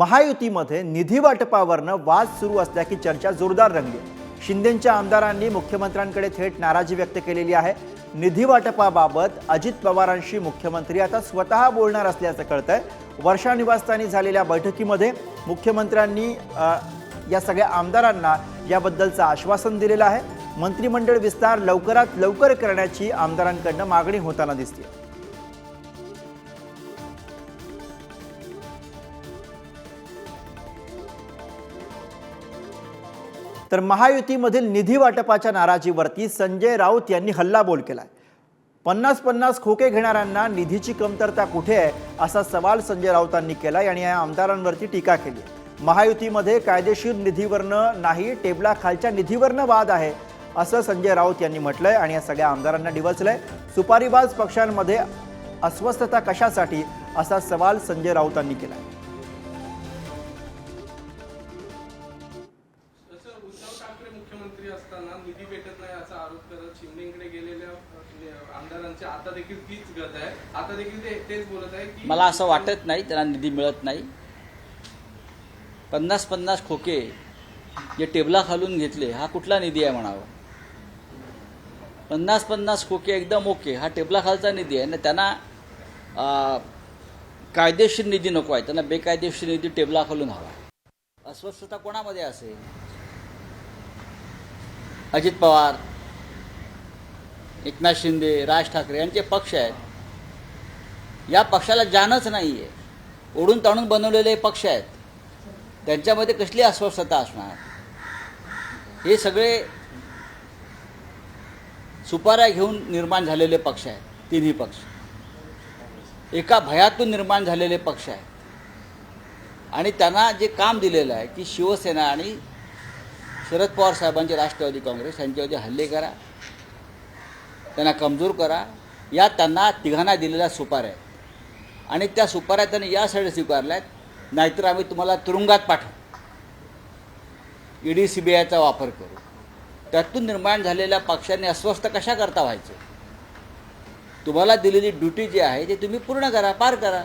महायुतीमध्ये निधी वाटपावरनं वाद सुरू असल्याची चर्चा जोरदार रंगली. शिंदेच्या आमदारांनी मुख्यमंत्र्यांकडे थेट नाराजी व्यक्त केलेली आहे. निधी वाटपाबाबत अजित पवारांशी मुख्यमंत्री आता स्वतः बोलणार असल्याचं कळतंय. वर्षा निवासस्थानी झालेल्या बैठकीमध्ये मुख्यमंत्र्यांनी या सगळ्या आमदारांना याबद्दलचं आश्वासन दिलेलं आहे. मंत्रिमंडळ विस्तार लवकरात लवकर करण्याची आमदारांकडनं मागणी होताना दिसते. तर महायुतीमधील निधी वाटपाच्या नाराजीवरती संजय राऊत यांनी हल्लाबोल केलाय. पन्नास पन्नास खोके घेणाऱ्यांना निधीची कमतरता कुठे आहे असा सवाल संजय राऊतांनी केला आणि या आमदारांवरती टीका केली महायुतीमध्ये कायदेशीर निधीवरनं नाही टेबलाखालच्या निधीवरनं वाद आहे असं संजय राऊत यांनी म्हटलंय आणि या सगळ्या आमदारांना डिवचलंय. सुपारीबाज पक्षांमध्ये अस्वस्थता कशासाठी असा सवाल संजय राऊतांनी केलाय. मंत्री असताना निधी भेटत नाही असा आरोप करत शिंदेकडे गेलेल्या आमदारांची. आता देखील तीच गत आहे. आता देखील ते तेच बोलत आहे की मला असं वाटत नाही त्यांना निधी मिळत नाही. पन्नास पन्नास खोके जे टेबला खालून घेतले हा कुठला निधी आहे म्हणावं? पन्नास पन्नास खोके एकदम ओके हा टेबला खालचा निधी आहे. ना त्यांना कायदेशीर निधी नको आहे. त्यांना बेकायदेशीर निधी टेबला खालून हवा अस्वस्थता कोणामध्ये असेल? अजित पवार एकनाथ शिंदे राज ठाकरे यांचे पक्ष आहेत. या पक्षाला जानच नाही आहे ओढून ताणून बनवलेले पक्ष आहेत. त्यांच्यामध्ये कसली अस्वस्थता असणार? हे सगळे सुपाऱ्या घेऊन निर्माण झालेले पक्ष आहेत. तिन्ही पक्ष. एका भयातून निर्माण झालेले पक्ष आहेत. आणि त्यांना जे काम दिलेलं आहे की शिवसेना आणि शरद पवार साहेबांचे राष्ट्रवादी काँग्रेस यांच्यावरती हल्ले करा. त्यांना कमजोर करा. या त्यांना तिघांना दिलेल्या सुपाऱ्या आहेत आणि त्या सुपाऱ्या त्यांनी यासाठी स्वीकारल्या आहेत नाहीतर आम्ही तुम्हाला तुरुंगात पाठवू. ईडी सी बी आयचा वापर करू. त्यातून निर्माण झालेल्या पक्षांनी अस्वस्थ कशा करता व्हायचं? तुम्हाला दिलेली ड्युटी जी आहे ती तुम्ही पूर्ण करा पार करा.